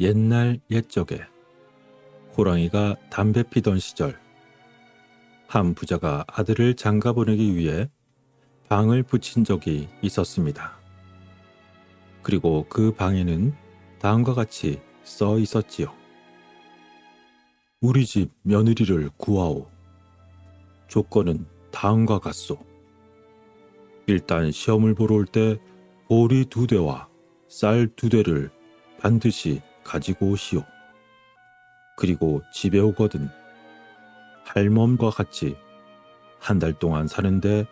옛날 옛적에 호랑이가 담배 피던 시절 한 부자가 아들을 장가 보내기 위해 방을 붙인 적이 있었습니다. 그리고 그 방에는 다음과 같이 써 있었지요. 우리 집 며느리를 구하오. 조건은 다음과 같소. 일단 시험을 보러 올 때 보리 두 대와 쌀 두 대를 반드시 가지고 오시오. 그리고 집에 오거든 할멈과 같이 한 달 동안 사는데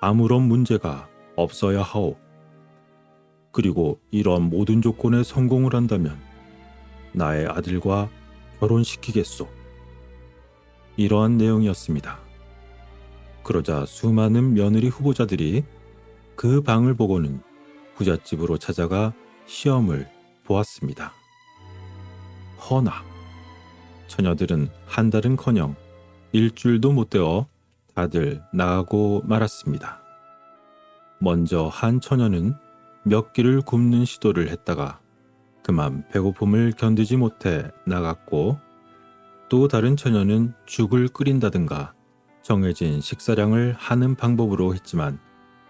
아무런 문제가 없어야 하오. 그리고 이러한 모든 조건에 성공을 한다면 나의 아들과 결혼시키겠소. 이러한 내용이었습니다. 그러자 수많은 며느리 후보자들이 그 방을 보고는 부잣집으로 찾아가 시험을 보았습니다. 허나 처녀들은 한 달은커녕 일주일도 못 되어 다들 나가고 말았습니다. 먼저 한 처녀는 몇 끼를 굽는 시도를 했다가 그만 배고픔을 견디지 못해 나갔고 또 다른 처녀는 죽을 끓인다든가 정해진 식사량을 하는 방법으로 했지만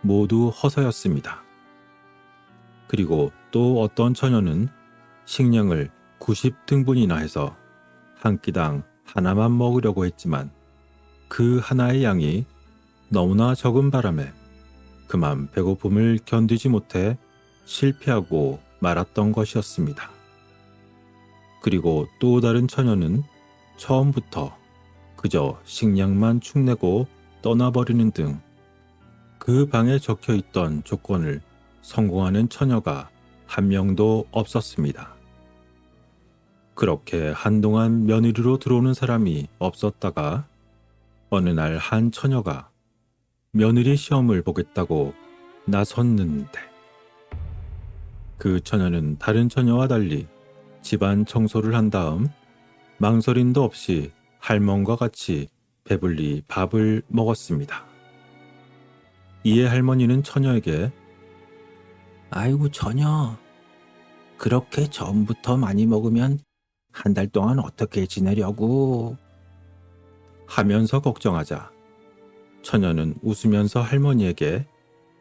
모두 허사였습니다. 그리고 또 어떤 처녀는 식량을 90등분이나 해서 한 끼당 하나만 먹으려고 했지만 그 하나의 양이 너무나 적은 바람에 그만 배고픔을 견디지 못해 실패하고 말았던 것이었습니다. 그리고 또 다른 처녀는 처음부터 그저 식량만 축내고 떠나버리는 등 그 방에 적혀 있던 조건을 성공하는 처녀가 한 명도 없었습니다. 그렇게 한동안 며느리로 들어오는 사람이 없었다가 어느 날 한 처녀가 며느리 시험을 보겠다고 나섰는데 그 처녀는 다른 처녀와 달리 집안 청소를 한 다음 망설임도 없이 할멈과 같이 배불리 밥을 먹었습니다. 이에 할머니는 처녀에게 아이고 처녀 그렇게 전부터 많이 먹으면 한 달 동안 어떻게 지내려고 하면서 걱정하자 처녀는 웃으면서 할머니에게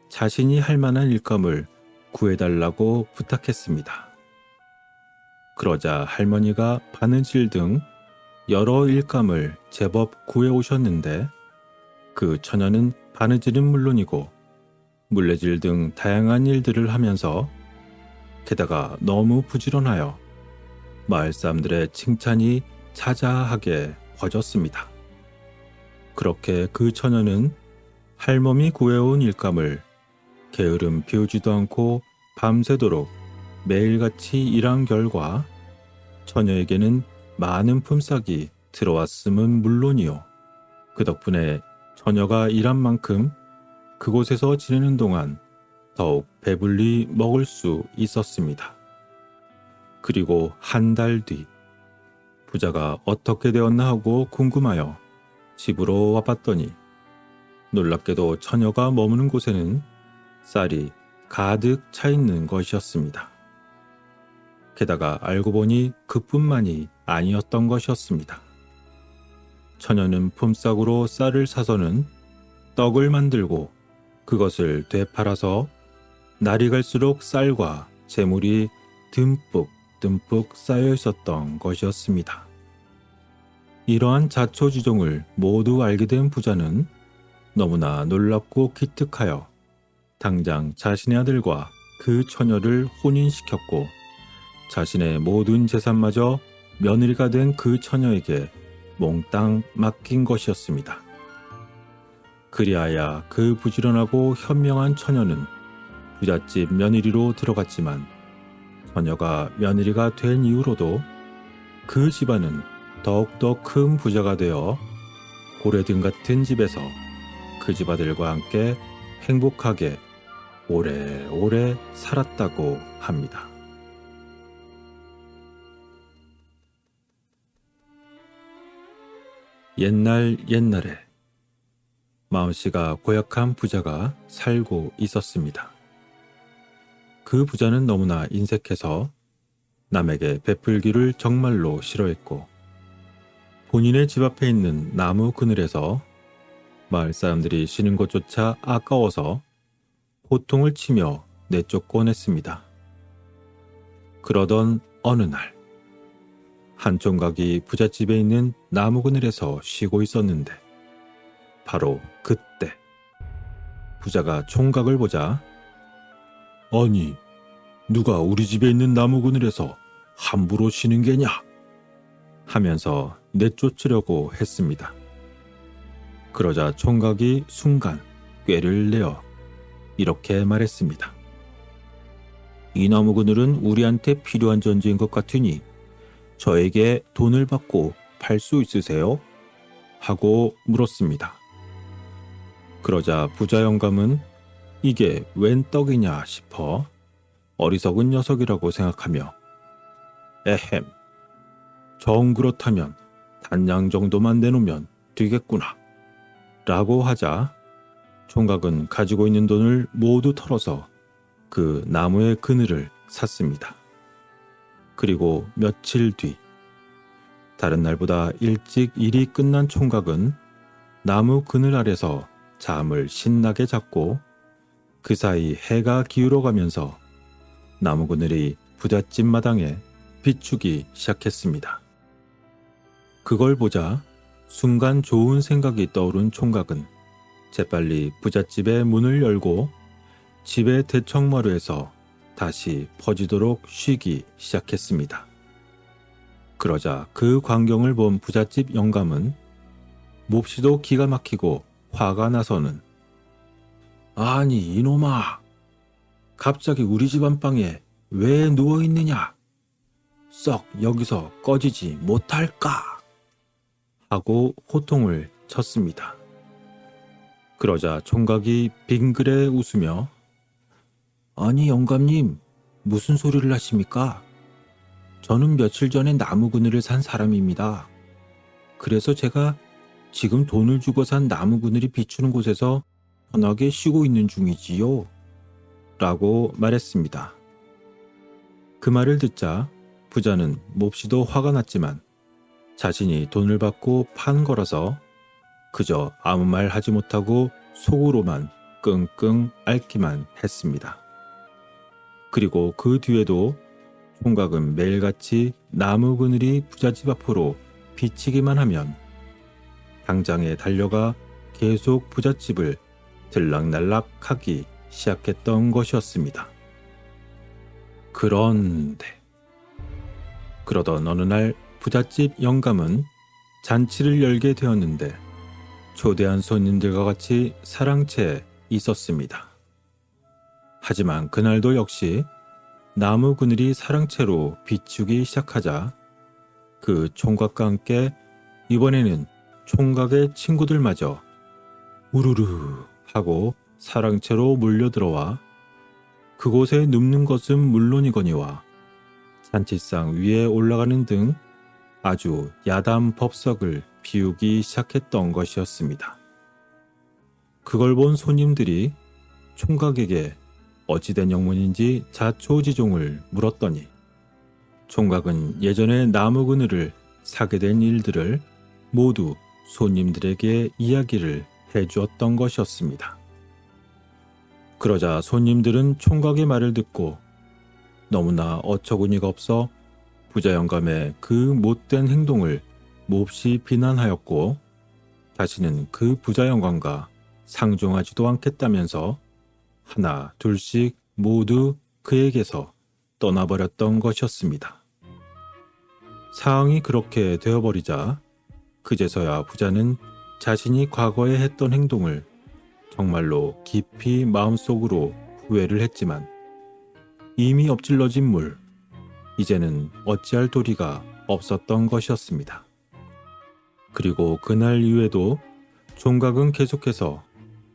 자신이 할 만한 일감을 구해달라고 부탁했습니다. 그러자 할머니가 바느질 등 여러 일감을 제법 구해오셨는데 그 처녀는 바느질은 물론이고 물레질 등 다양한 일들을 하면서 게다가 너무 부지런하여 마을 사람들의 칭찬이 자자하게 퍼졌습니다. 그렇게 그 처녀는 할멈이 구해온 일감을 게으름 피우지도 않고 밤새도록 매일같이 일한 결과 처녀에게는 많은 품삯이 들어왔음은 물론이요. 그 덕분에 처녀가 일한 만큼 그곳에서 지내는 동안 더욱 배불리 먹을 수 있었습니다. 그리고 한 달 뒤, 부자가 어떻게 되었나 하고 궁금하여 집으로 와봤더니 놀랍게도 처녀가 머무는 곳에는 쌀이 가득 차 있는 것이었습니다. 게다가 알고 보니 그뿐만이 아니었던 것이었습니다. 처녀는 품삯으로 쌀을 사서는 떡을 만들고 그것을 되팔아서 날이 갈수록 쌀과 재물이 듬뿍 듬뿍 쌓여 있었던 것이었습니다. 이러한 자초지종을 모두 알게 된 부자는 너무나 놀랍고 기특하여 당장 자신의 아들과 그 처녀를 혼인시켰고 자신의 모든 재산마저 며느리가 된 그 처녀에게 몽땅 맡긴 것이었습니다. 그리하여 그 부지런하고 현명한 처녀는 부잣집 며느리로 들어갔지만 처녀가 며느리가 된 이후로도 그 집안은 더욱더 큰 부자가 되어 고래 등 같은 집에서 그 집 아들과 함께 행복하게 오래오래 살았다고 합니다. 옛날 옛날에 마음씨가 고약한 부자가 살고 있었습니다. 그 부자는 너무나 인색해서 남에게 베풀기를 정말로 싫어했고 본인의 집 앞에 있는 나무 그늘에서 마을 사람들이 쉬는 것조차 아까워서 호통을 치며 내쫓곤 했습니다. 그러던 어느 날, 한 총각이 부잣집에 있는 나무 그늘에서 쉬고 있었는데, 바로 그때, 부자가 총각을 보자, 아니, 누가 우리 집에 있는 나무 그늘에서 함부로 쉬는 게냐? 하면서 내쫓으려고 했습니다. 그러자 총각이 순간 꾀를 내어 이렇게 말했습니다. 이 나무 그늘은 우리한테 필요한 전지인 것 같으니 저에게 돈을 받고 팔 수 있으세요? 하고 물었습니다. 그러자 부자 영감은 이게 웬 떡이냐 싶어 어리석은 녀석이라고 생각하며 에헴 정 그렇다면 단양 정도만 내놓으면 되겠구나 라고 하자 총각은 가지고 있는 돈을 모두 털어서 그 나무의 그늘을 샀습니다. 그리고 며칠 뒤 다른 날보다 일찍 일이 끝난 총각은 나무 그늘 아래서 잠을 신나게 잤고 그 사이 해가 기울어 가면서 나무 그늘이 부잣집 마당에 비추기 시작했습니다. 그걸 보자 순간 좋은 생각이 떠오른 총각은 재빨리 부잣집의 문을 열고 집의 대청마루에서 다시 퍼지도록 쉬기 시작했습니다. 그러자 그 광경을 본 부잣집 영감은 몹시도 기가 막히고 화가 나서는 아니 이놈아 갑자기 우리 집 안방에 왜 누워 있느냐 썩 여기서 꺼지지 못할까 하고 호통을 쳤습니다. 그러자 총각이 빙그레 웃으며 아니 영감님 무슨 소리를 하십니까? 저는 며칠 전에 나무 그늘을 산 사람입니다. 그래서 제가 지금 돈을 주고 산 나무 그늘이 비추는 곳에서 편하게 쉬고 있는 중이지요. 라고 말했습니다. 그 말을 듣자 부자는 몹시도 화가 났지만 자신이 돈을 받고 판 거라서 그저 아무 말 하지 못하고 속으로만 끙끙 앓기만 했습니다. 그리고 그 뒤에도 총각은 매일같이 나무 그늘이 부잣집 앞으로 비치기만 하면 당장에 달려가 계속 부잣집을 들락날락 하기 시작했던 것이었습니다. 그런데 그러던 어느 날 부잣집 영감은 잔치를 열게 되었는데 초대한 손님들과 같이 사랑채에 있었습니다. 하지만 그날도 역시 나무 그늘이 사랑채로 비추기 시작하자 그 총각과 함께 이번에는 총각의 친구들마저 우르르 하고 사랑채로 몰려들어와 그곳에 눕는 것은 물론이거니와 잔치상 위에 올라가는 등 아주 야담 법석을 비우기 시작했던 것이었습니다. 그걸 본 손님들이 총각에게 어찌된 영문인지 자초지종을 물었더니 총각은 예전에 나무 그늘을 사게 된 일들을 모두 손님들에게 이야기를 해 주었던 것이었습니다. 그러자 손님들은 총각의 말을 듣고 너무나 어처구니가 없어 부자 영감의 그 못된 행동을 몹시 비난하였고 다시는 그 부자 영감과 상종하지도 않겠다면서 하나 둘씩 모두 그에게서 떠나버렸던 것이었습니다. 상황이 그렇게 되어버리자 그제서야 부자는 자신이 과거에 했던 행동을 정말로 깊이 마음속으로 후회를 했지만 이미 엎질러진 물, 이제는 어찌할 도리가 없었던 것이었습니다. 그리고 그날 이후에도 총각은 계속해서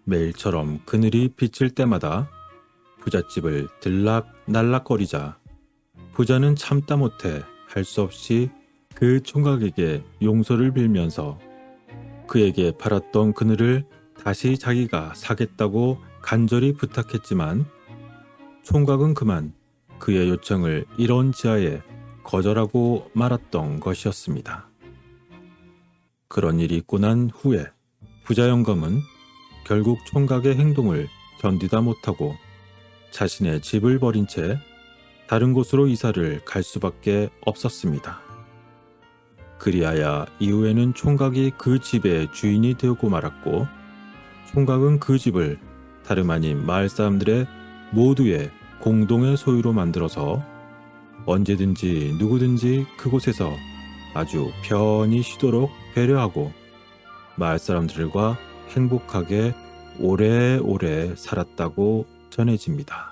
매일처럼 그늘이 비칠 때마다 부잣집을 들락 날락거리자 부자는 참다 못해 할 수 없이 그 총각에게 용서를 빌면서 그에게 팔았던 그늘을 다시 자기가 사겠다고 간절히 부탁했지만 총각은 그만 그의 요청을 이런 지하에 거절하고 말았던 것이었습니다. 그런 일이 있고 난 후에 부자 영감은 결국 총각의 행동을 견디다 못하고 자신의 집을 버린 채 다른 곳으로 이사를 갈 수밖에 없었습니다. 그리하여 이후에는 총각이 그 집의 주인이 되고 말았고 총각은 그 집을 다름 아닌 마을 사람들의 모두의 공동의 소유로 만들어서 언제든지 누구든지 그곳에서 아주 편히 쉬도록 배려하고 마을 사람들과 행복하게 오래오래 살았다고 전해집니다.